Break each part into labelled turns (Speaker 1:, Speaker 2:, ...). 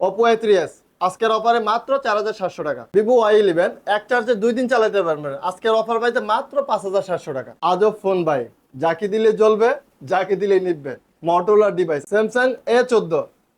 Speaker 1: Oppo A three S আজকের অফারে মাত্র চার হাজার সাতশো টাকা। ভিভো ওয়াই ইলেভেন এক চার্জে দুই দিন চালাতে পারবেন। আজকের অফার পাইতে মাত্র পাঁচ হাজার সাতশো টাকা। আজব ফোন বাই যাকে দিলে জ্বলবে, যাকে দিলে নিবে। মটোলার ডিভাইস স্যামসাং এ চোদ্দ,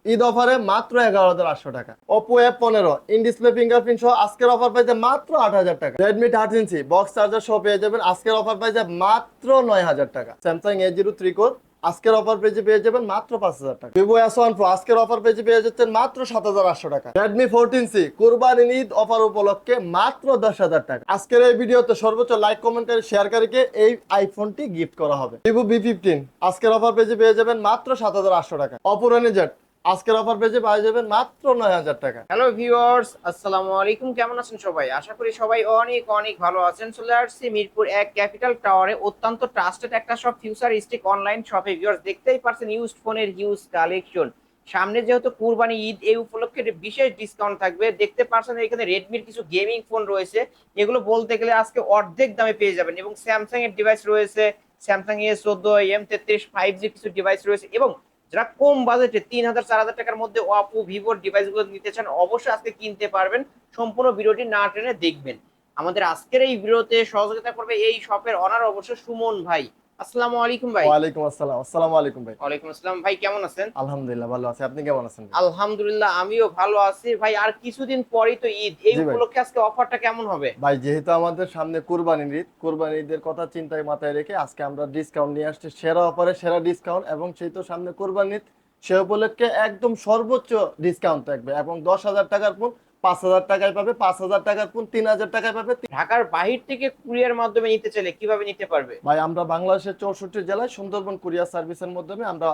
Speaker 1: ঈদ অফারে মাত্র এগারো হাজার আটশো টাকা। ওপো এফ পনেরো ইন ডিসপ্লে ফিঙ্গারপ্রিন্ট সহ আজকের অফার পাইছে মাত্র আট হাজার টাকা। Redmi thirty inch box charger সহ পেয়ে যাবেন। আজকের অফার পাইছে মাত্র নয় হাজার টাকা। Samsung A zero three core আজকের অফার পেজে পেয়ে যাবেন মাত্র পাঁচ হাজার টাকা। ভিভো এস ওয়ান প্রো আজকের অফার পেজে পেয়ে যাচ্ছেন মাত্র সাত হাজার আটশো টাকা। রেডমি ফোরটিন সি কোরবানি ঈদ অফার উপলক্ষে মাত্র দশ হাজার টাকা। আজকের এই ভিডিওতে সর্বোচ্চ লাইক কমেন্টকারী শেয়ারকারীকে এই আইফোনটি গিফট করা হবে। ভিভো বি ফিফটিন আজকের অফার পেজে পেয়ে যাবেন মাত্র সাত হাজার আটশো টাকা। অপরানি জেট আজকের অফার পেজে পেয়ে যাবেন মাত্র নয় হাজার টাকা।
Speaker 2: হ্যালো ভিউয়ার্স আসসালামু আলাইকুম। কেমন আছেন সবাই? আশা করি সবাই অনেক অনেক ভালো আছেন। চলে আসছি মিরপুর এক ক্যাপিটাল টাওয়ারে অত্যন্ত ট্রাস্টেড একটা শপ ফিউচারিস্টিক অনলাইন শপে ভিউয়ার্স দেখতেই পারছেন ইউজ ফোনের হিউজ কালেকশন সামনে যেহেতু কুরবানি ঈদ, এই উপলক্ষে বিশেষ ডিসকাউন্ট থাকবে। দেখতে পারছেন এখানে রেডমির কিছু গেমিং ফোন রয়েছে। এগুলো বলতে গেলে আজকে অর্ধেক দামে পেয়ে যাবেন এবং স্যামসাং এর ডিভাইস রয়েছে। স্যামসাং এ চোদ্দ এম তেত্রিশ ফাইভ জি কিছু ডিভাইস রয়েছে এবং যারা কম বাজেটে তিন হাজার, চার হাজার টাকার মধ্যে ওয়াপো ভিভোর ডিভাইসগুলো নিতে চান, অবশ্যই আজকে কিনতে পারবেন। সম্পূর্ণ ভিডিওটি না টেনে দেখবেন। আমাদের আজকের এই ভিডিওতে সহযোগিতা করবে এই শপের অনার অবশ্য সুমন ভাই। আসসালামু আলাইকুম ভাই।
Speaker 1: ওয়ালাইকুম আসসালাম। আসসালামু আলাইকুম ভাই।
Speaker 2: ওয়ালাইকুম আসসালাম। ভাই কেমন আছেন?
Speaker 1: আলহামদুলিল্লাহ ভালো আছে। আপনি কেমন আছেন?
Speaker 2: আলহামদুলিল্লাহ আমিও ভালো আছি। ভাই আর কিছুদিন পরেই তো ঈদ। এই উপলক্ষে আজকে অফারটা কেমন হবে?
Speaker 1: ভাই যেহেতু আমাদের সামনে কুরবানির ঈদ কুরবানির ঈদের কথা চিন্তায় মাথায় রেখে আজকে আমরা ডিসকাউন্ট নিয়ে আসছি। সেরা অফারে সেরা ডিসকাউন্ট এবং সেই তো সামনে কুরবানির ঈদ। সে উপলক্ষে একদম সর্বোচ্চ ডিসকাউন্ট থাকবে এবং দশ হাজার টাকার ফোন পাঁচ হাজার টাকায় পাবে পাঁচ হাজার টাকার ফোন তিন হাজার টাকায় পাবে
Speaker 2: ঢাকার বাহির থেকে কুরিয়ার মাধ্যমে নিতে চাইলে কীভাবে নিতে পারবে?
Speaker 1: ভাই আমরা বাংলাদেশের চৌষট্টি জেলায় সুন্দরবন কুরিয়ার সার্ভিসের মাধ্যমে আমরা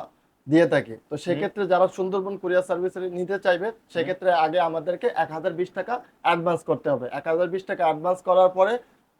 Speaker 1: দিয়ে থাকি। তো সেক্ষেত্রে যারা সুন্দরবন কুরিয়ার সার্ভিস নিতে চাইবে সেক্ষেত্রে আগে আমাদেরকে এক হাজার বিশ টাকা অ্যাডভান্স করতে হবে। এক হাজার বিশ টাকা অ্যাডভান্স করার পরে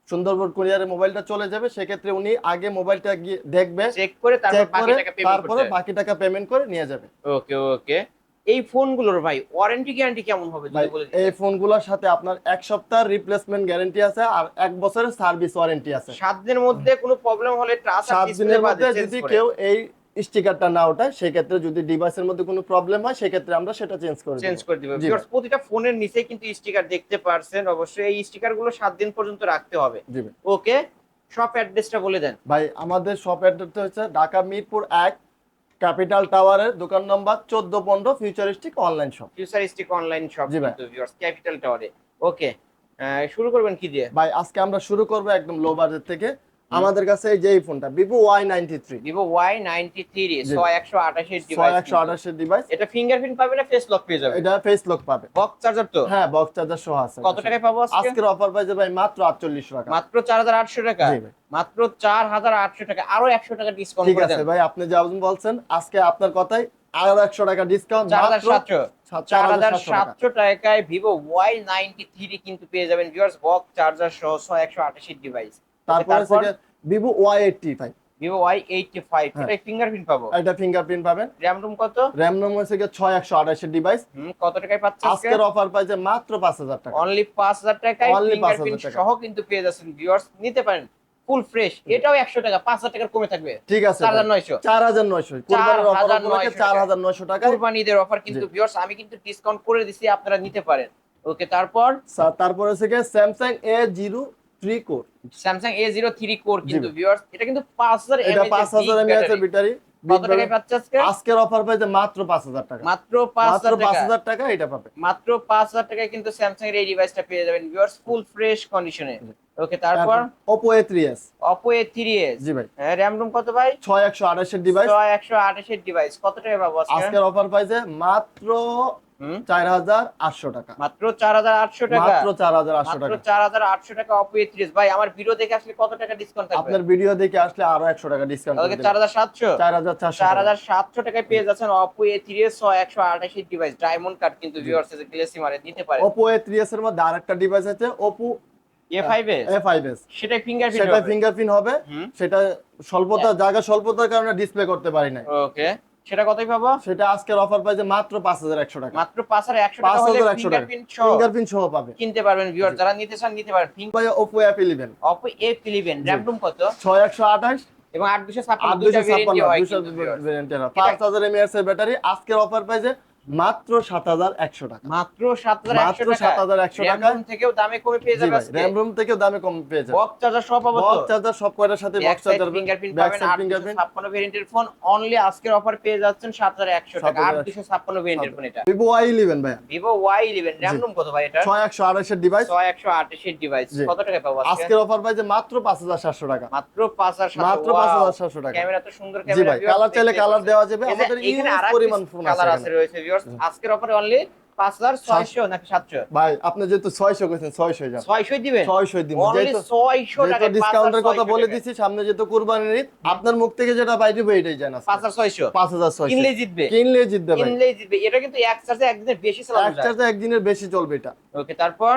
Speaker 1: সুন্দরবন কুরিয়ারে মোবাইলটা চলে যাবে সেক্ষেত্রে উনি আগে মোবাইলটা গিয়ে দেখবে
Speaker 2: চেক করে তারপরে বাকি টাকা পেমেন্ট
Speaker 1: করে নিয়ে যাবে।
Speaker 2: ওকে ওকে। এই ফোনগুলোর ভাই ওয়ারেন্টি গ্যারান্টি কেমন হবে যদি বলে
Speaker 1: এই ফোনগুলোর সাথে আপনার এক সপ্তাহ রিপ্লেসমেন্ট গ্যারান্টি আছে আর এক বছরের সার্ভিস ওয়ারেন্টি আছে।
Speaker 2: সাত দিনের মধ্যে কোনো প্রবলেম হলে ট্রাস্ট
Speaker 1: সাত দিনের মধ্যে যদি কেউ এই স্টিকারটা না ওঠায় সেক্ষেত্রে যদি ডিভাইসের মধ্যে কোনো প্রবলেম হয় সেক্ষেত্রে আমরা সেটা চেঞ্জ করে
Speaker 2: চেঞ্জ করে দিবে।
Speaker 1: জি
Speaker 2: Viewers, প্রতিটা ফোনের নিচে কিন্তু স্টিকার দেখতে পারছেন। অবশ্যই এই স্টিকারগুলো সাত দিন পর্যন্ত রাখতে হবে। ওকে শপ অ্যাড্রেসটা বলে দেন।
Speaker 1: ভাই আমাদের শপ অ্যাড্রেসটা হচ্ছে ঢাকা মিরপুর এক ক্যাপিটাল টাওয়ারের দোকান নাম্বার চোদ্দ পনেরো futuristic online shop.
Speaker 2: Futuristic online shop
Speaker 1: জি ভাই।
Speaker 2: ভিউয়ার্স ক্যাপিটাল টাওয়ারে। ওকে শুরু করবেন কি দিয়ে?
Speaker 1: ভাই আজকে আমরা শুরু করব একদম লো বাজেট থেকে। আমাদের কাছে এই যে এই ফোনটা ওয়াই নাইনটি থ্রি
Speaker 2: ছয় একশো আঠাশের ডিভাইস
Speaker 1: ডিভাইস
Speaker 2: এটা ফিঙ্গারপ্রিন্ট পাবে না ফেস লক পেয়ে যাবে?
Speaker 1: এটা ফেস লক পাবে।
Speaker 2: বক্স চার্জার তো?
Speaker 1: হ্যাঁ বক্স চার্জার সহ আছে।
Speaker 2: কত টাকায় পাবো আজকে?
Speaker 1: আজকের অফার পাইছে ভাই মাত্র আটচল্লিশ টাকা।
Speaker 2: মাত্র চার হাজার আটশো টাকা?
Speaker 1: জি ভাই।
Speaker 2: মাত্র চার হাজার আটশো টাকা আরও একশো টাকা ডিসকাউন্ট করে দেন।
Speaker 1: ঠিক আছে ভাই আপনি যেমন বলছেন আজকে আপনার কথাই আরও একশো টাকা ডিসকাউন্ট
Speaker 2: হাজার
Speaker 1: 4700
Speaker 2: সাতশো টাকায় নাইনটি থ্রি কিন্তু পেয়ে যাবেন ভিউয়ার্স বক্স চার্জার সহ ছয় একশো আঠাশি ডিভাইস
Speaker 1: তারপরে? Vivo Y eighty five
Speaker 2: Vivo Y eighty five. এটা ফিঙ্গারপ্রিন্ট পাবো?
Speaker 1: এটা ফিঙ্গারপ্রিন্ট পাবেন।
Speaker 2: র্যাম রুম কত?
Speaker 1: র্যাম রোম হচ্ছে গিয়ে ছয় একশো আঠাশের ডিভাইস
Speaker 2: কত টাকায় পাচ্ছে
Speaker 1: আজকের অফার পাইছে মাত্র পাঁচ হাজার টাকা।
Speaker 2: অনলি পাঁচ হাজার টাকায়
Speaker 1: Only 5,000
Speaker 2: ফিঙ্গারপ্রিন্ট
Speaker 1: টাকা।
Speaker 2: সহ কিন্তু পেয়ে যাচ্ছেন ভিউয়ার্স নিতে পারেন ফুল ফ্রেশ এটাও একশো টাকা পাঁচ হাজার টাকার কমে থাকবে।
Speaker 1: ঠিক আছে
Speaker 2: চার হাজার নয়শো।
Speaker 1: চার হাজার নয়শো। কুরবানির অফার
Speaker 2: 4,900
Speaker 1: উপলক্ষে চার হাজার নয়শো টাকা।
Speaker 2: কুরবানিদের অফার কিন্তু। ভিউয়ার্স আমি কিন্তু ডিসকাউন্ট করে দিছি আপনারা নিতে পারেন। ওকে তারপর?
Speaker 1: তারপরে হচ্ছে Samsung A zero three core
Speaker 2: Samsung A zero three core কিন্তু ভিউয়ার্স এটা কিন্তু পাঁচ হাজার
Speaker 1: এটা পাঁচ হাজার এমএএচ এর ব্যাটারি
Speaker 2: কত টাকায় পাচ্ছে আজকে?
Speaker 1: আজকের অফার পাইছে মাত্র পাঁচ হাজার টাকা।
Speaker 2: মাত্র পাঁচ হাজার টাকা।
Speaker 1: এটা পাবে।
Speaker 2: মাত্র পাঁচ হাজার টাকায় কিন্তু স্যামসাং এর এই ডিভাইসটা পেয়ে যাবেন। ভিউয়ার্স ফুল ফ্রেশ কন্ডিশনে ওকে তারপর? অপো এ থ্রি এস
Speaker 1: জি ভাই।
Speaker 2: র্যাম রুম কত ভাই?
Speaker 1: ছয় একশো আঠাশের ডিভাইস
Speaker 2: ছয় একশো আঠাশের ডিভাইস কত টাকা পাবো আজকে?
Speaker 1: আজকের অফার পাইছে মাত্র চার হাজার আটশো টাকা।
Speaker 2: মাত্র চার হাজার আটশো টাকা?
Speaker 1: মাত্র চার হাজার আটশো টাকা।
Speaker 2: চার হাজার আটশো টাকা অপো এস ভাই আমার ভিডিও দেখে আসলে কত টাকা ডিসকাউন্ট থাকবে?
Speaker 1: আপনার ভিডিও দেখে আসলে আরও একশো টাকা ডিসকাউন্ট
Speaker 2: ওকে চার হাজার সাতশো?
Speaker 1: চার হাজার চারশো
Speaker 2: চার হাজার সাতশো টাকায় পেয়ে যাচ্ছেন অপো এ ছয় একশো ডিভাইস ডায়মন্ড কার্ড কিন্তু ভিউয়ার্স গ্লেসি মারে নিতে পারে।
Speaker 1: ওপো এ এর মধ্যে আরেকটা ডিভাইস আছে সেটা ফিঙ্গারপ্রিন্ট হবে। সেটা স্বল্পতা জায়গা স্বল্পতার কারণে ডিসপ্লে করতে পারি না
Speaker 2: ওকে। সেটা কতই পাবো?
Speaker 1: সেটা আজকের অফার পাইছে মাত্র পাঁচ হাজার একশো টাকা।
Speaker 2: মাত্র পাঁচ হাজার একশো টাকা হলে ফিঙ্গারপ্রিন্ট সহ
Speaker 1: ফিঙ্গারপ্রিন্ট সহ পাবে।
Speaker 2: কিনতে পারবেন ভিউয়ার যারা নিতে চান নিতে পারেন ফিঙ্গার
Speaker 1: ভাই eleven
Speaker 2: Oppo A eleven RAM ROM কত?
Speaker 1: ছয় একশো আঠাশ।
Speaker 2: এবং আট দুশো
Speaker 1: আট
Speaker 2: ছাপ্পান্ন
Speaker 1: দুশো
Speaker 2: দুইটা ভেরিয়েন্ট হয়
Speaker 1: দুশো
Speaker 2: কিন্তু
Speaker 1: পাঁচ হাজার এমএএস এর ব্যাটারি আজকের অফার পাইছে মাত্র সাত হাজার একশো টাকা।
Speaker 2: মাত্র সাত
Speaker 1: মাত্র সাত হাজার একশো টাকা
Speaker 2: থেকেও দামে কমে পেয়ে যাবে
Speaker 1: র্যাম রুম থেকেও দামে কম পেয়ে যাবে।
Speaker 2: বক্স চার্জার সব পাবো
Speaker 1: বক্স চার্জার সব কয়টার সাথে বক্স চার্জার
Speaker 2: ফিঙ্গারপ্রিন্ট পাবেন
Speaker 1: সাইড
Speaker 2: আট দুশো
Speaker 1: ফিঙ্গারপ্রিন্ট
Speaker 2: ছাপ্পান্ন ভেরিয়েন্টের ফোন অনলি আজকের অফার পেয়ে যাচ্ছেন সাত হাজার একশো টাকা। আট দুশো ছাপ্পান্ন ভেরিয়েন্টের ফোন এটা।
Speaker 1: ভাই
Speaker 2: র্যাম রুম কত ভাই এটা?
Speaker 1: ছয় একশো আড়াইশের ডিভাইস
Speaker 2: ছয় একশো আঠাশের ডিভাইস কত টাকা পাবো আজকে?
Speaker 1: আজকের অফার পাইছে মাত্র পাঁচ হাজার সাতশো টাকা।
Speaker 2: মাত্র পাঁচ হাজার
Speaker 1: মাত্র পাঁচ হাজার সাতশো টাকা।
Speaker 2: ক্যামেরা তো সুন্দর ক্যামেরা
Speaker 1: ভাই কালার চাইলে কালার দেওয়া যাবে। আমাদের
Speaker 2: এখানে
Speaker 1: ইউজ পরিমাণ ফোন
Speaker 2: কালার
Speaker 1: আছে
Speaker 2: আছে রয়েছে ভিউয়ার্স আজকের অফারে অনলি পাঁচ হাজার ছয়শো নাকি সাতশো?
Speaker 1: ভাই আপনি যেহেতু ছয়শো কইছেন ছয়শো যান।
Speaker 2: ছয়শো দিবেন?
Speaker 1: ছয়শো
Speaker 2: ছয়শো টাকা
Speaker 1: ডিসকাউন্টের কথা বলে দিছি সামনে যেহেতু কুরবানির ঈদ আপনার মুখ থেকে যেটা বাইরে হবে এটাই জানা
Speaker 2: পাঁচ হাজার ছয়শো।
Speaker 1: পাঁচ হাজার ছয়শো।
Speaker 2: কিনলেই জিতবে।
Speaker 1: কিনলে জিতবে ভাই।
Speaker 2: কিনলেই জিতবে। এটা কিন্তু এক চার্জে একদিনের বেশি চালানো
Speaker 1: এক চার্জে একদিনের বেশি চলবে এটা।
Speaker 2: ওকে তারপর?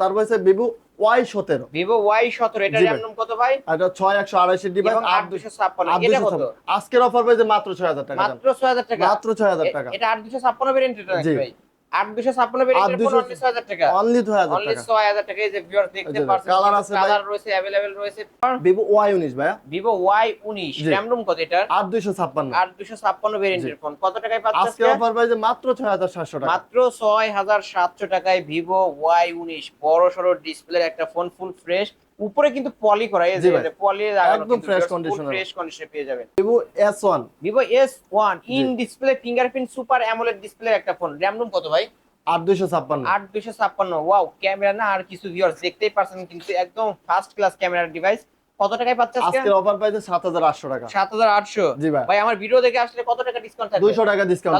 Speaker 1: তারপর হচ্ছে ভিভো ওয়াই সতেরো।
Speaker 2: ভিভো ওয়াই সতেরো এটা র্যাম
Speaker 1: ভাই।
Speaker 2: কত ভাই?
Speaker 1: এটা ছয় একশো আড়াইশের ডিভাইস
Speaker 2: আট দুশো ছাপ্পান্ন। এটা কত।
Speaker 1: আজকের অফার পাইছে মাত্র ছয় হাজার টাকা।
Speaker 2: মাত্র ছয় হাজার টাকা?
Speaker 1: মাত্র ছয় হাজার টাকা।
Speaker 2: এটা আট দুশো ছাপ্পান্ন ভেরিয়েন্ট এটা ভাই। আট দুশো ছাপ্পান্ন ভেরিয়েন্টের ফোন
Speaker 1: 8200
Speaker 2: অনলি ছয় হাজার টাকা।
Speaker 1: অনলি ছয় হাজার
Speaker 2: অনলি
Speaker 1: টাকা।
Speaker 2: ছয় হাজার টাকা। এই যে ভিউয়ার দেখতে
Speaker 1: এই যে
Speaker 2: পাচ্ছেন
Speaker 1: colour আছে ভাই।
Speaker 2: কালার রয়েছে অ্যাভেলেবেল রয়েছে।
Speaker 1: ভিভো ওয়াই উনিশ ভাইয়া।
Speaker 2: ভিভো ওয়াই উনিশ।
Speaker 1: জি।
Speaker 2: র্যাম রুম কত এটা
Speaker 1: আট দুইশো ছাপ্পান্ন।
Speaker 2: আট দুশো ছাপ্পান্ন ভেরিয়েন্টের ফোন কত টাকায় পাচ্ছে
Speaker 1: আজকে
Speaker 2: আজকে?
Speaker 1: অফার পাইছে মাত্র ছয় হাজার সাতশো
Speaker 2: মাত্র ছয় হাজার সাতশো টাকায় ভিভো ওয়াই উনিশ। বড় সড়ো ডিসপ্লের একটা ফোন ফুল ফ্রেশ উপরে কিন্তু পলি করা এই
Speaker 1: ভাই।
Speaker 2: পলি
Speaker 1: একদম fresh condition
Speaker 2: ফ্রেশ কন্ডিশনে পেয়ে যাবেন।
Speaker 1: One
Speaker 2: Vivo S one in display fingerprint super AMOLED display একটা ফোন র্যাম রুম কত ভাই?
Speaker 1: আট দুইশো ছাপ্পান্ন।
Speaker 2: আট দুশো ছাপ্পান্ন। ওয়াও ক্যামেরা না আর কিছু ভিউয়ার্স দেখতেই পারছেন কিন্তু একদম ফার্স্ট ক্লাস ক্যামেরার ডিভাইস কত টাকায় পাচ্ছেন আজকে?
Speaker 1: অফার পাইছে সাত হাজার আটশো টাকা।
Speaker 2: সাত হাজার আটশো।
Speaker 1: জি ভাই।
Speaker 2: ভাই আমার ভিডিও দেখে আসলে কত টাকা ডিসকাউন্ট থাকবে?
Speaker 1: দুইশো টাকা ডিসকাউন্ট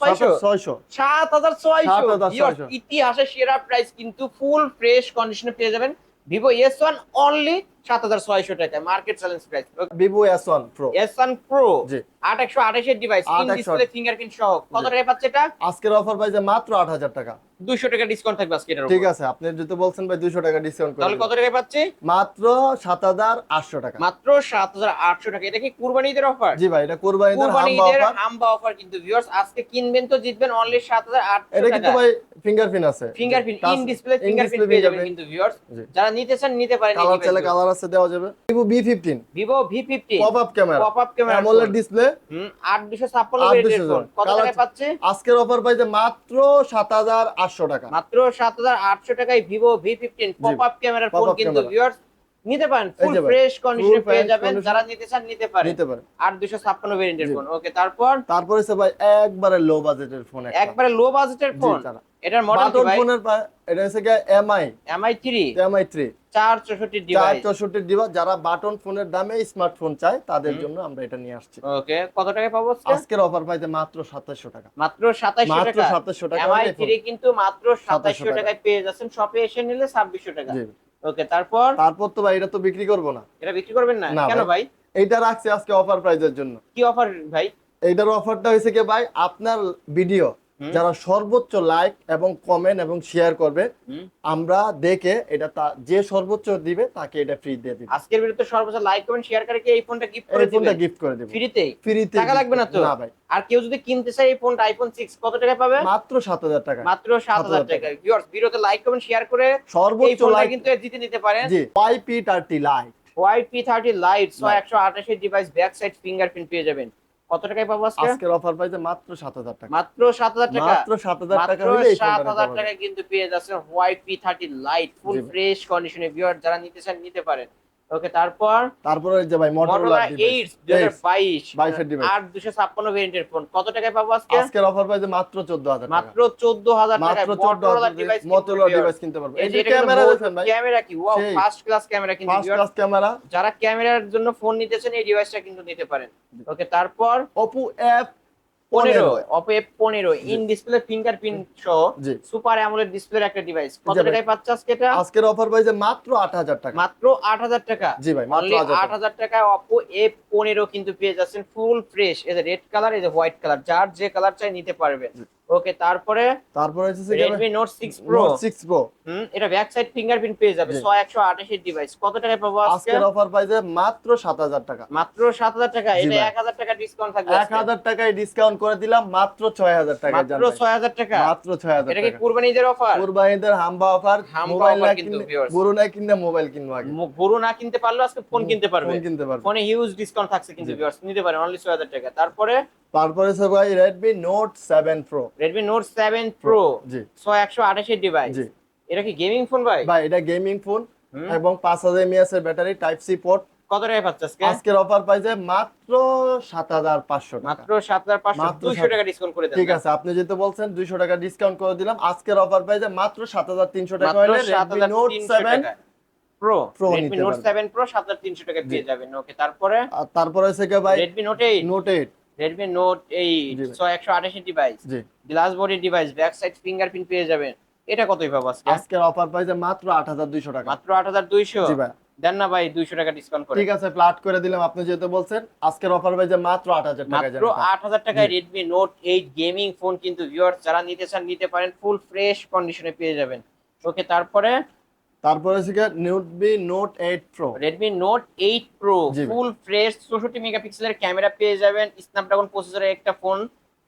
Speaker 2: ছয়শো?
Speaker 1: ছয়শো।
Speaker 2: সাত হাজার ছয়শো।
Speaker 1: 7,600
Speaker 2: ইতিহাসের সেরা প্রাইস কিন্তু ফুল ফ্রেশ কন্ডিশনে পেয়ে যাবেন। ভিভো এস ওয়ান অনলি সাত হাজার ছয়শো টাকা market challenge price
Speaker 1: Vivo S one pro
Speaker 2: S one pro
Speaker 1: জি।
Speaker 2: আট একশো আঠাশের ডিভাইস ইন
Speaker 1: 8
Speaker 2: ডিসপ্লে ফিঙ্গারপ্রিন্ট সহ। কত
Speaker 1: জি।
Speaker 2: টাকায় পাচ্ছে এটা?
Speaker 1: আজকের অফার মাত্র আট হাজার টাকা।
Speaker 2: টাকা ডিসকাউন্ট থাকবে আজকে
Speaker 1: ঠিক আছে আপনি বলছেন ভাই টাকা ডিসকাউন্ট
Speaker 2: তাহলে কত পাচ্ছে?
Speaker 1: মাত্র সাত হাজার আটশো টাকা।
Speaker 2: মাত্র সাত হাজার আটশো টাকা। এটা কি কুরবানি ঈদের অফার
Speaker 1: জি ভাই এটা
Speaker 2: কুরবানি ঈদের
Speaker 1: অফার
Speaker 2: হাম্বা অফার কিন্তু ভিউয়ার্স আজকে কিনবেন তো জিতবেন অনলি সাত হাজার আটশো
Speaker 1: এটা কিন্তু ভাই ফিঙ্গারপ্রিন্ট আছে।
Speaker 2: ফিঙ্গারপ্রিন্ট ইন ডিসপ্লে ফিঙ্গারপ্রিন্ট পেয়ে যাবেন কিন্তু ভিউয়ার্স যারা নিতে চান নিতে পারেন
Speaker 1: কালার চাইলে কালার আছে দেওয়া যাবে। Vivo V fifteen
Speaker 2: Vivo V fifty
Speaker 1: pop up camera
Speaker 2: pop up camera
Speaker 1: AMOLED display
Speaker 2: আট দুশো ছাপ্পান্ন।
Speaker 1: 8200
Speaker 2: ফোন কত টাকায় পাচ্ছে?
Speaker 1: আজকের অফার পাইছে মাত্র সাত হাজার আটশো টাকা।
Speaker 2: মাত্র সাত হাজার আটশো টাকায় Vivo V fifteen pop up ক্যামেরার ফোন কিন্তু ভিউয়ার্স নিতে পারেন ফুল ফ্রেশ কন্ডিশনে পেয়ে যাবেন যারা নিতে চান নিতে পারেন।
Speaker 1: নিতে পারে
Speaker 2: আট দুশো ছাপ্পান্ন ভেরিয়েন্টের ফোন ওকে তারপর?
Speaker 1: তারপরে হচ্ছে ভাই একবারে লো বাজেটের ফোন
Speaker 2: একবারে লো বাজেটের ফোন এটার মডেল কি
Speaker 1: বাটন
Speaker 2: ভাই?
Speaker 1: ফোনের এটা হচ্ছে গিয়ে Mi
Speaker 2: Mi three
Speaker 1: Mi three
Speaker 2: চার চৌষট্টি
Speaker 1: চার
Speaker 2: ডিভাইস
Speaker 1: চৌষট্টি ডিভাইস যারা বাটন ফোনের দামে স্মার্টফোন চায় তাদের জন্য আমরা এটা নিয়ে আসছি।
Speaker 2: ওকে কত টাকায় পাবো
Speaker 1: আজকের অফার পাইতে মাত্র সাতাশশো টাকা।
Speaker 2: মাত্র সাতাইশশো
Speaker 1: মাত্র
Speaker 2: টাকা?
Speaker 1: সাতাশশো টাকা
Speaker 2: এমআই
Speaker 1: হলে
Speaker 2: থ্রি কিন্তু মাত্র সাতাইশশো
Speaker 1: 2700
Speaker 2: টাকায় পেয়ে যাচ্ছেন। শপে এসে নিলে ছাব্বিশশো টাকা।
Speaker 1: জি।
Speaker 2: ওকে তারপর?
Speaker 1: তারপর তো ভাই এটা তো বিক্রি করব না।
Speaker 2: এটা বিক্রি করবেন না? কেন ভাই।
Speaker 1: এইটা রাখছি আজকে অফার প্রাইজের জন্য।
Speaker 2: কি অফার ভাই?
Speaker 1: এইটার অফারটা হয়েছে কি ভাই আপনার ভিডিও। যারা সর্বোচ্চ লাইক এবং কমেন্ট এবং শেয়ার করবে আমরা দেখে এটা যে সর্বোচ্চ দিবে তাকে এটা ফ্রি দিয়ে দিবে।
Speaker 2: আজকের ভিডিওতে সর্বোচ্চ লাইক কমেন্ট শেয়ার করে কি এই ফোনটা গিফট করে
Speaker 1: এই ফোনটা গিফট করে দিবে।
Speaker 2: ফ্রিতে
Speaker 1: ফ্রিতে
Speaker 2: টাকা লাগবে না তো?
Speaker 1: না ভাই।
Speaker 2: আর কেউ যদি কিনতে চায় এই ফোনটা আইফোন 6 কত টাকা পাবে?
Speaker 1: মাত্র সাত হাজার টাকা।
Speaker 2: মাত্র 7000 টাকা। ভিউয়ার্স ভিডিওতে লাইক কমেন্ট শেয়ার করে
Speaker 1: সর্বোচ্চ লাইক
Speaker 2: কিন্তু জিতে নিতে পারেন।
Speaker 1: জি YP thirty lite
Speaker 2: YP30 lite
Speaker 1: Lite।
Speaker 2: 128 এর ডিভাইস ব্যাক সাইড ফিঙ্গারপ্রিন্ট পেয়ে যাবেন। কত টাকায় পাবো আজকে
Speaker 1: আজকের অফার পাইতে মাত্র সাত হাজার টাকা
Speaker 2: মাত্র 7000 টাকা
Speaker 1: মাত্র সাত হাজার টাকা
Speaker 2: মাত্র
Speaker 1: হলে এই
Speaker 2: সাত
Speaker 1: ফোনটা
Speaker 2: হাজার
Speaker 1: নিতে পারবেন।
Speaker 2: টাকায় কিন্তু পেয়ে যাচ্ছেন YP30 লাইট ফুল
Speaker 1: জি ভাই।
Speaker 2: ফ্রেশ কন্ডিশনে ভিউয়ার যারা নিতে চান নিতে পারেন ওকে তারপর?
Speaker 1: তারপরে যে ভাই
Speaker 2: Motorola
Speaker 1: মটোরোলা
Speaker 2: 8 2022
Speaker 1: 22 এর device।
Speaker 2: 8256 ভেরিয়েন্টের ফোন কত টাকায় পাবো আজকে?
Speaker 1: আজকের অফার পাইছে মাত্র চোদ্দ হাজার
Speaker 2: মাত্র 14000 টাকায়। Motorola ডিভাইস
Speaker 1: ডিভাইস কিনতে পারবে। এই যে ক্যামেরা দেখেন ভাই।
Speaker 2: ক্যামেরা কি? ওয়াও ফার্স্ট ক্লাস ক্যামেরা কিন্তু
Speaker 1: ফার্স্ট ক্লাস ক্যামেরা
Speaker 2: যারা ক্যামেরার জন্য ফোন নিতেছেন এই ডিভাইসটা কিন্তু নিতে পারেন। ওকে তারপর?
Speaker 1: Oppo F
Speaker 2: পনেরো
Speaker 1: 15
Speaker 2: অপো এফ পনেরো ইন ডিসপ্লে ফিঙ্গারপ্রিন্ট সহ সুপার অ্যামোলেড ডিসপ্লের একটা ডিভাইস কত টাকায় পাচ্ছ আজকে এটা?
Speaker 1: আজকের অফার পাইছে মাত্র আট হাজার টাকা।
Speaker 2: মাত্র আট হাজার টাকা।
Speaker 1: জি ভাই মাত্র
Speaker 2: অনলি
Speaker 1: আট
Speaker 2: আট হাজার টাকায় অপো এফ পনেরো কিন্তু পেয়ে যাচ্ছেন ফুল ফ্রেশ এই যে রেড কালার এই যে হোয়াইট কালার যার যে কালার চাই নিতে পারবেন। ওকে তারপরে
Speaker 1: তারপরে হচ্ছে
Speaker 2: Redmi note six pro
Speaker 1: note six pro
Speaker 2: হুম এটা ব্যাক সাইড ফিঙ্গারপ্রিন্ট পেয়ে যাবে
Speaker 1: জি।
Speaker 2: ছয় একশো আঠাশের ডিভাইস কত টাকায় পাবো আজকে?
Speaker 1: আজকের অফার পাইছে মাত্র সাত হাজার টাকা।
Speaker 2: মাত্র সাত হাজার টাকা এটা
Speaker 1: ভাই।
Speaker 2: এক হাজার টাকা ডিসকাউন্ট থাকবে
Speaker 1: এক হাজার টাকায় ডিসকাউন্ট করে দিলাম মাত্র ছয় হাজার টাকা
Speaker 2: মাত্র ছয় হাজার টাকা?
Speaker 1: মাত্র ছয় হাজার
Speaker 2: এটা কি
Speaker 1: টাকা।
Speaker 2: কুরবানি ঈদের অফার
Speaker 1: কুরবানিদের হাম্বা অফার মোবাইল না
Speaker 2: কিন্তু।
Speaker 1: গরু না কিনলে মোবাইল কিনবো আগে।
Speaker 2: গরু না কিনতে পারলেও আজকে ফোন কিনতে পারবে।
Speaker 1: ফোন কিনতে পারবে।
Speaker 2: ফোনে হিউজ ডিসকাউন্ট থাকছে কিন্তু। ভিউয়ার্স নিতে পারেন অনলি 6000 টাকা। তারপরে?
Speaker 1: তারপরে আছে ভাই Redmi note seven
Speaker 2: Redmi Note 7
Speaker 1: Pro
Speaker 2: ছয় একশো এর ডিভাইস এটা কি গেমিং ফোন ভাই?
Speaker 1: ভাই এটা গেমিং ফোন এবং পাঁচ হাজার এমএস এর ব্যাটারি টাইপ সি পোর্ট
Speaker 2: কত টাকা পাচ্ছে আজকে?
Speaker 1: আজকের অফার মাত্র 7500 টাকা।
Speaker 2: মাত্র 7500
Speaker 1: 200
Speaker 2: টাকা ডিসকাউন্ট করে
Speaker 1: ঠিক আছে আপনি যেহেতু বলছেন 200 টাকা ডিসকাউন্ট করে দিলাম আজকের অফার প্রাইসে মাত্র 7300 টাকা হলে
Speaker 2: Redmi
Speaker 1: Note
Speaker 2: 7 pro Redmi Note 7 Pro তিনশো টাকা পেয়ে যাবেন। ওকে তারপরে?
Speaker 1: তারপরে হচ্ছে ভাই?
Speaker 2: Redmi Note
Speaker 1: 8 Redmi
Speaker 2: Note 8 128 device glass body device back side fingerprint পেয়ে যাবেন। এটা কতই পাবো আজকে?
Speaker 1: আজকের অফার প্রাইসে মাত্র 8200 টাকা।
Speaker 2: মাত্র 8200
Speaker 1: জি ভাই।
Speaker 2: দেন না ভাই 200 টাকা ডিসকাউন্ট করে।
Speaker 1: ঠিক আছে প্লাট করে দিলাম আপনি যেহেতু বলছেন আজকের অফার প্রাইসে মাত্র 8000 টাকা
Speaker 2: মাত্র 8000 টাকায় Redmi note eight gaming phone কিন্তু ভিউয়ার্স যারা নিতে চান নিতে পারেন ফুল ফ্রেশ কন্ডিশনে পেয়ে যাবেন। ওকে তারপরে
Speaker 1: তারপরে কি Redmi note eight pro
Speaker 2: Redmi note eight pro full fresh চৌষট্টি মেগাপিক্সেলের ক্যামেরা পেয়ে যাবেন স্ন্যাপড্রাগন প্রসেসরের একটা ফোন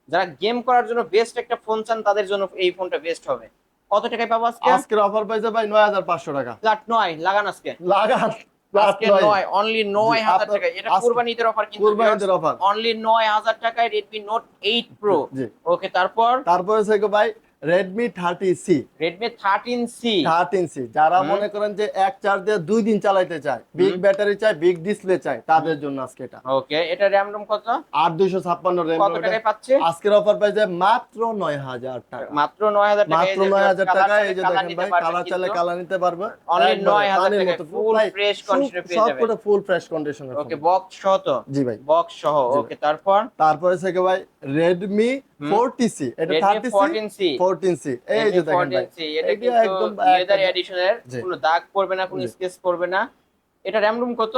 Speaker 2: যারা গেম করার জন্য বেস্ট একটা ফোন চান তাদের জন্য এই ফোনটা বেস্ট হবে। কত টাকায় পাবো আজকে?
Speaker 1: আজকের অফার পাইছে ভাই নয় হাজার পাঁচশো টাকা।
Speaker 2: ফ্ল্যাট নয় লাগান আজকে।
Speaker 1: লাগান
Speaker 2: আজকে
Speaker 1: নয়।
Speaker 2: অনলি নয়
Speaker 1: জি,
Speaker 2: হাজার
Speaker 1: আপনার-
Speaker 2: টাকা এটা কুরবানিদের অফার কিন্তু
Speaker 1: কুরবানিদের অফার
Speaker 2: অনলি নয় হাজার টাকায় Redmi note eight pro okay তারপর?
Speaker 1: তারপরে ভাই
Speaker 2: Redmi 30C Redmi
Speaker 1: 13C 13C যারা মনে করেন যে এক চার্জ দিয়ে দুই দিন চালাইতে চায় বিগ ব্যাটারি চায় বিগ ডিসপ্লে চায় তাদের জন্য আজকে এটা।
Speaker 2: ওকে এটা RAM ROM কত?
Speaker 1: 8256 RAM
Speaker 2: কত টাকায় পাচ্ছে?
Speaker 1: আজকের অফার প্রাইস মাত্র 9000 টাকা।
Speaker 2: মাত্র 9000 টাকা
Speaker 1: মাত্র 9000 টাকা এই যে দেখেন ভাই কালার চাইলে কালার নিতে পারবে। অনলি
Speaker 2: 9000 টাকা
Speaker 1: ফুল
Speaker 2: ফ্রেশ কন্ডিশনে পেয়ে যাবেন।
Speaker 1: ফুল ফ্রেশ কন্ডিশনে
Speaker 2: ওকে বক্স সহ তো?
Speaker 1: জি ভাই।
Speaker 2: বক্স সহ ওকে তারপর?
Speaker 1: তারপরে থেকে ভাই
Speaker 2: Redmi দাগ না কোনো স্কেচ না। এটা র‍্যাম রুম কত?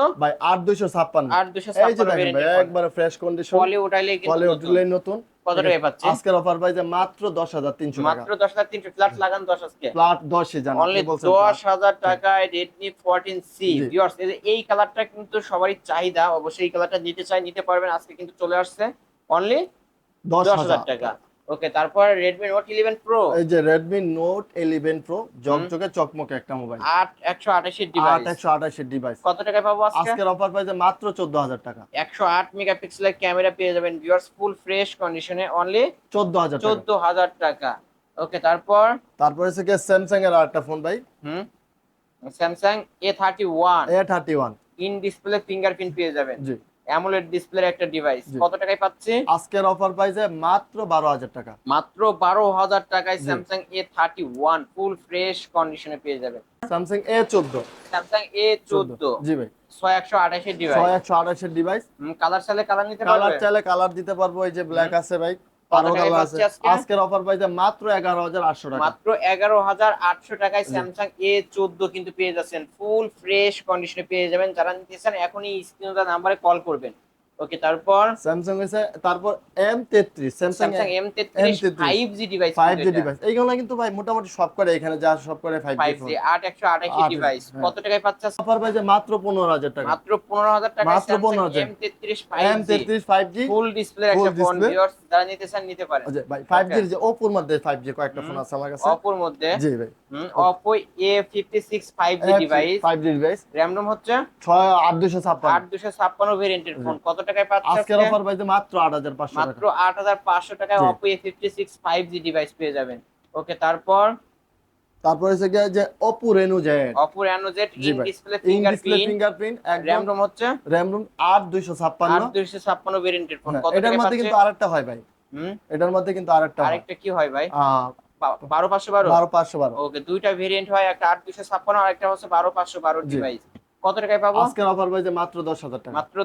Speaker 1: মাত্র দশ হাজার তিনশো
Speaker 2: ফ্ল্যাট লাগান 10 আজকে। ফ্ল্যাট
Speaker 1: 10 এ
Speaker 2: দশ হাজার টাকায় রেডমি ফোরটিন ভিউয়ার্স এই কালারটা কিন্তু সবারই চাহিদা। অবশ্যই এই কালারটা নিতে চাই নিতে পারবেন। আজকে কিন্তু চলে আসছে। অনলি
Speaker 1: দশ
Speaker 2: দশ
Speaker 1: হাজার
Speaker 2: হাজার। টাকা। ওকে তারপর রেডমি নোট ইলেভেন প্রো
Speaker 1: এই যে রেডমি নোট ইলেভেন প্রো জকজকে চকমকে একটা মোবাইল
Speaker 2: আট একশো
Speaker 1: আট
Speaker 2: ডিভাইস
Speaker 1: একশো আঠাশের ডিভাইস
Speaker 2: কত টাকায় পাবো আজকে?
Speaker 1: আজকের অফার পাইছে মাত্র চোদ্দ হাজার টাকা।
Speaker 2: একশো আট মেগাপিক্সেলের ক্যামেরা পেয়ে যাবেন ভিউয়ার্স ফুল ফ্রেশ কন্ডিশনে অনলি
Speaker 1: চোদ্দ হাজার টাকা।
Speaker 2: চোদ্দ হাজার টাকা। ওকে তারপর?
Speaker 1: তারপরে হচ্ছে স্যামসাং এর আরেকটা ফোন ভাই।
Speaker 2: হুম। Samsung A thirty one
Speaker 1: A thirty one
Speaker 2: in display fingerprint পেয়ে যাবেন।
Speaker 1: জি।
Speaker 2: অ্যামোলেড ডিসপ্লের একটা ডিভাইস কত টাকায় পাচ্ছি?
Speaker 1: আজকের অফার প্রাইসে মাত্র বারো হাজার টাকা।
Speaker 2: মাত্র বারো হাজার টাকায়
Speaker 1: জি।
Speaker 2: Samsung A thirty one full fresh কন্ডিশনে পেয়ে যাবেন।
Speaker 1: স্যামসাং এ চোদ্দ।
Speaker 2: স্যামসাং এ চোদ্দ।
Speaker 1: জি ভাই।
Speaker 2: ছয় একশো আঠাশের
Speaker 1: ছয়
Speaker 2: ডিভাইস
Speaker 1: একশো আঠাশের ডিভাইস
Speaker 2: কালার চাইলে কালার নিতে
Speaker 1: কালার চাইলে কালার দিতে পারব এই যে ব্ল্যাক আছে ভাই। আজকের অফার পাইছে মাত্র এগারো হাজার আটশো টাকা।
Speaker 2: মাত্র এগারো হাজার আটশো টাকায় স্যামসাং এ চোদ্দ কিন্তু পেয়ে যাচ্ছেন। ফুল ফ্রেশ কন্ডিশনে পেয়ে যাবেন। যারা নিতে চান এখনই স্ক্রিন নাম্বারে কল করবেন। ওকে তারপর?
Speaker 1: স্যামসাং এসে তারপর এম তেত্রিশ স্যামসাং
Speaker 2: স্যামসাং এম তেত্রিশ
Speaker 1: M33
Speaker 2: five G device
Speaker 1: five G device এইগুলো কিন্তু ভাই মোটামুটি সব করে এখানে যা সব করে ফাইভ
Speaker 2: ফাইভ
Speaker 1: জি
Speaker 2: জি আট একশো আঠাশি
Speaker 1: আট,
Speaker 2: ডিভাইস। কত টাকায় পাচ্ছে?
Speaker 1: অফার পাইছে মাত্র পনেরো হাজার টাকা।
Speaker 2: মাত্র পনেরো হাজার টাকা
Speaker 1: মাত্র 15,000
Speaker 2: এম তেত্রিশ ফাইভ
Speaker 1: এম
Speaker 2: জি
Speaker 1: তেত্রিশ ফাইভ জি
Speaker 2: ফুল ডিসপ্লে একটা ফোন ভিউয়ার্স যারা নিতে চান নিতে পারেন।
Speaker 1: ভাই ফাইভ
Speaker 2: Okay.
Speaker 1: জির যে ওপোর মধ্যে ফাইভ জি কয়েকটা ফোন আছে আমার কাছে।
Speaker 2: অপোর মধ্যে।
Speaker 1: জি ভাই।
Speaker 2: Oppo A fifty six five G device
Speaker 1: five G device
Speaker 2: RAM ROM হচ্ছে?
Speaker 1: ছয় আট দুশো ছাপ্পান্ন।
Speaker 2: আট দুশো ছাপ্পান্ন ভেরিয়েন্টের ফোন কত টাকায় পাচ্ছে
Speaker 1: আজকের অফার পাইছে মাত্র আট হাজার পাঁচশো
Speaker 2: মাত্র
Speaker 1: টাকা।
Speaker 2: আট হাজার পাঁচশো টাকায় সিক্স ফাইভ জি ডিভাইস পেয়ে যাবেন। ওকে তারপর?
Speaker 1: তারপর হচ্ছে গিয়ে যে Reno Z
Speaker 2: Oppo Reno Z
Speaker 1: G
Speaker 2: in display fingerprint
Speaker 1: fingerprint
Speaker 2: RAM
Speaker 1: একদম।
Speaker 2: হচ্ছে?
Speaker 1: দুইশো ছাপ্পান্ন।
Speaker 2: আট ছাপ্পান্ন ভেরিয়েন্টের ফোন কত
Speaker 1: এটার মধ্যে কিন্তু আরেকটা হয় ভাই।
Speaker 2: হুম?
Speaker 1: এটার মধ্যে কিন্তু আরেকটা
Speaker 2: আরেকটা কি হয় ভাই? বারো পাঁচশো বারো?
Speaker 1: বারো পাঁচশো বারো।
Speaker 2: ওকে দুইটা ভেরিয়েন্ট হয় একটা আট দুইশো ছাপ্পান্ন আর একটা হচ্ছে বারো পাঁচশো বারো ডিভাইস কত টাকায় পাবো?
Speaker 1: আজকের অফার পাইছে মাত্র টাকা।
Speaker 2: মাত্র।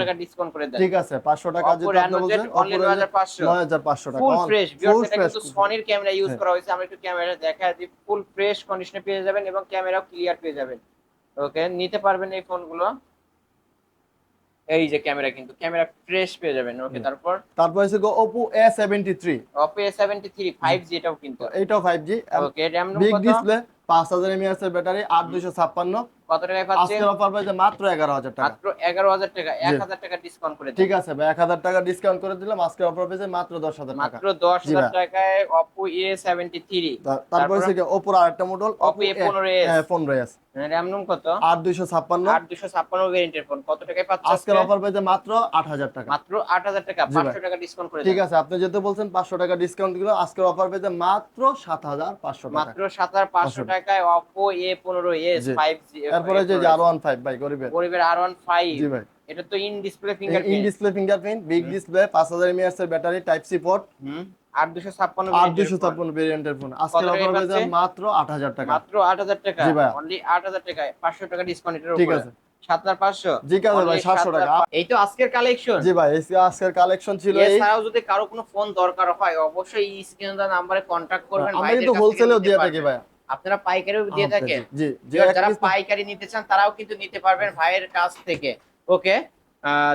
Speaker 2: টাকা ডিসকাউন্ট করে দেন।
Speaker 1: ঠিক আছে পাঁচশো টাকা যদি আপনি
Speaker 2: Reno Z 9500
Speaker 1: নয় হাজার পাঁচশো। টাকা
Speaker 2: ফুল ফ্রেশ
Speaker 1: full
Speaker 2: এটা কিন্তু সনির ক্যামেরা ইউজ। করা হয়েছে আমরা একটু ক্যামেরা দেখা দিই ফুল ফ্রেশ কন্ডিশনে পেয়ে যাবেন এবং ক্যামেরাও ক্লিয়ার পেয়ে যাবেন। ওকে নিতে পারবেন এই ফোনগুলো এই যে ক্যামেরা কিন্তু ক্যামেরা ফ্রেশ পেয়ে যাবেন। ওকে। তারপর?
Speaker 1: তারপর Oppo A seventy three
Speaker 2: Oppo A73 5G এটাও কিন্তু।
Speaker 1: Five G
Speaker 2: okay RAM ROM
Speaker 1: big display পাঁচ হাজার এমএএস এর ব্যাটারি আট দুশো ছাপ্পান্ন।
Speaker 2: কত টাকায় পাচ্ছেন?
Speaker 1: আজকের অফার প্রাইসে মাত্র টাকা।
Speaker 2: মাত্র টাকা ডিসকাউন্ট করে
Speaker 1: ঠিক আছে ভাই এক হাজার টাকা ডিসকাউন্ট করে দিলাম আজকের অফার প্রাইসে মাত্র দশ হাজার টাকা।
Speaker 2: মাত্র। টাকায়
Speaker 1: তারপরে আরেকটা মডেল
Speaker 2: Oppo A15s র্যাম কত? ভেরিয়েন্টের ফোন কত
Speaker 1: আজকের অফার মাত্র আট হাজার টাকা।
Speaker 2: মাত্র। পাঁচশো টাকা ডিসকাউন্ট করে
Speaker 1: ঠিক আছে আপনি যেহেতু বলছেন পাঁচশো টাকা ডিসকাউন্ট দিল আজকের অফার পেয়েছে মাত্র সাত হাজার পাঁচশো টাকা।
Speaker 2: মাত্র সাত হাজার পাঁচশো টাকায় অপো এ পনেরো এস ফাইভ জি
Speaker 1: তারপরে যে আর ওয়ান ফাইভ ভাই গরিবের।
Speaker 2: গরিবের আর ওয়ান ফাইভ
Speaker 1: জি ভাই।
Speaker 2: এটা তো in display
Speaker 1: in
Speaker 2: fingerprint
Speaker 1: display fingerprint big display পাঁচ হাজার এমএএস এর ব্যাটারি টাইপ সি পোর্ট
Speaker 2: হুম। আট দুশো ছাপ্পান্ন
Speaker 1: আর দুশো ছাপ্পান্ন ভেরিয়েন্টের ফোন আজকের অফার পেয়েছে মাত্র আট হাজার টাকা।
Speaker 2: মাত্র আট হাজার টাকা?
Speaker 1: জি ভাই।
Speaker 2: অনলি আট হাজার টাকায়। পাঁচশো টাকা ডিসকাউন্ট এটার
Speaker 1: ঠিক আছে।
Speaker 2: সাত হাজার পাঁচশো
Speaker 1: ভাই
Speaker 2: এই তো আজকের কালেকশন
Speaker 1: জি ভাই আজকের কালেকশন ছিল এই
Speaker 2: যদি কারও কোনো ফোন দরকার হয় অবশ্যই স্ক্রিন নাম্বারে কন্ট্যাক্ট করবেন
Speaker 1: আমরা কিন্তু
Speaker 2: কাছ থেকে
Speaker 1: হোলসেলেও
Speaker 2: নিতে
Speaker 1: দিয়ে থাকি ভাই।
Speaker 2: আপনারা পাইকারিও দিয়ে থাকেন। যারা পাইকারি নিতে চান তারাও কিন্তু নিতে পারবেন ভাইয়ের কাছ থেকে ওকে?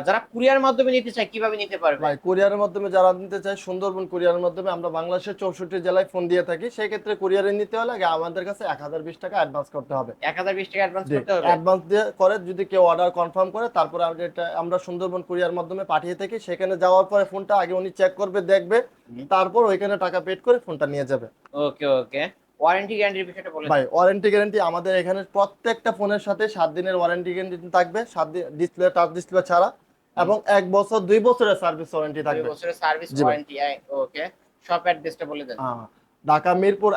Speaker 2: যারা কুরিয়ার মাধ্যমে নিতে চায় কীভাবে নিতে পারবে?
Speaker 1: ভাই কুরিয়ারের মাধ্যমে যারা নিতে চায় সুন্দরবন কুরিয়ারের মাধ্যমে আমরা বাংলাদেশের চৌষট্টি জেলায় ফোন দিয়ে থাকি। সেই ক্ষেত্রে কুরিয়ারে নিতে হলে আগে আমাদের কাছে এক হাজার বিশ টাকা অ্যাডভান্স করতে হবে।
Speaker 2: এক হাজার বিশ টাকা অ্যাডভান্স করতে হবে?
Speaker 1: অ্যাডভান্স দিয়ে করে যদি কেউ অর্ডার কনফার্ম করে তারপরে আমরা এটা আমরা সুন্দরবন কুরিয়ার মাধ্যমে পাঠিয়ে থাকি। সেখানে যাওয়ার পরে ফোনটা আগে উনি চেক করবে দেখবে তারপর ওইখানে টাকা পেড করে ফোনটা নিয়ে যাবে।
Speaker 2: ওকে ওকে। ওয়ারেন্টি গ্যারান্টির বিষয়টা বলে
Speaker 1: ভাই ওয়ারেন্টি গ্যারান্টি আমাদের এখানে প্রত্যেকটা ফোনের সাথে সাত দিনের ওয়ারেন্টি গ্যারান্টি থাকবে দিন ডিসপ্লে টাচ ডিসপ্লে ছাড়া এবং এক বছর দুই বছরের সার্ভিস ওয়ারেন্টি
Speaker 2: দুই বছরের সার্ভিস ওয়ারেন্টি ওকে শপ অ্যাড্রেসটা বলে দেন।
Speaker 1: আহ, Dhaka Mirpur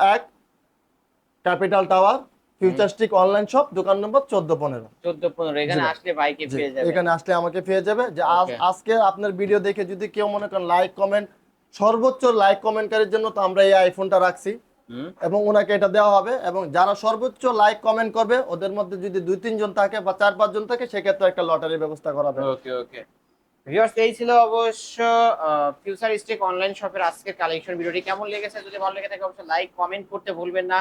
Speaker 1: capital tower futuristic online shop দোকান নম্বর চোদ্দ পনেরো।
Speaker 2: চোদ্দ পনেরো এখানে আসলে ভাইকে পেয়ে যাবে।
Speaker 1: এখানে আসলে আমাকে পেয়ে যাবে। যে আজ আজকে আপনার ভিডিও দেখে যদি কেউ মনে করেন লাইক কমেন্ট সর্বোচ্চ লাইক কমেন্টকারীর জন্য তো আমরা এই আইফোনটা রাখছি। এবং ওনাকে এটা দেওয়া হবে এবং যারা সর্বোচ্চ লাইক কমেন্ট করবে ওদের মধ্যে যদি দুই তিনজন থাকে বা চার পাঁচজন থাকে সেক্ষেত্রে একটা লটারির ব্যবস্থা করা হবে।
Speaker 2: ওকে ওকে ভিউয়ার্স এই ছিল অবশ্য ফিউচার স্টেক অনলাইন শপের আজকের কালেকশন ভিডিওটি কেমন লেগেছে? যদি ভালো লেগে থাকে অবশ্যই লাইক কমেন্ট করতে ভুলবেন না।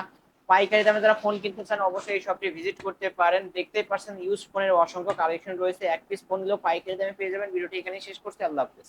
Speaker 2: পাইকারি দামে যারা ফোন কিনতে চান অবশ্যই এই শপটি ভিজিট করতে পারেন। দেখতেই পারছেন ইউজ ফোনের অসংখ্য কালেকশন রয়েছে। এক পিস ফোন নিলেও পাইকারি দামে পেয়ে যাবেন। ভিডিওটি এখানেই শেষ করছি। আল্লাহ হাফেজ।